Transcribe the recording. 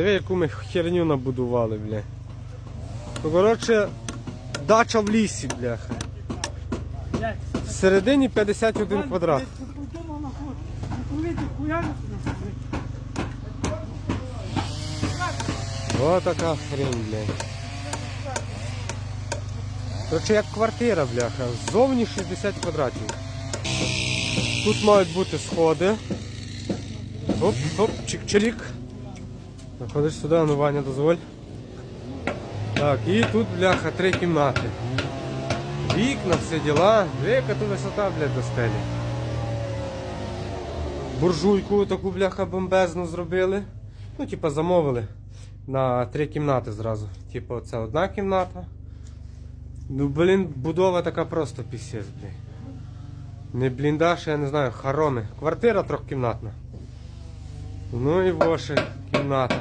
Диви, яку ми херню набудували, бля. Ну, коротше, дача в лісі, бляха. Блядь, Всередині 51 квадрат. Вдома нахуй. Коли ти хуями О, така хрень, блядь. Коротше, як квартира, бляха. Ззовні 60 квадратів. Тут мають бути сходи. Оп, оп, чик-чирік. Заходиш сюди, ну Ваня, дозволь. Так, і тут, бляха, три кімнати. Вікна, всі діла. Яка тут висота, блядь, до стелі. Буржуйку таку, бляха, бомбезну зробили. Ну, типа, замовили на три кімнати зразу. Типу, це одна кімната. Ну, блін, будова така просто пісець, блін. Не бліндаж, я не знаю, хороми. Квартира трьохкімнатна. Ну і воше кімната.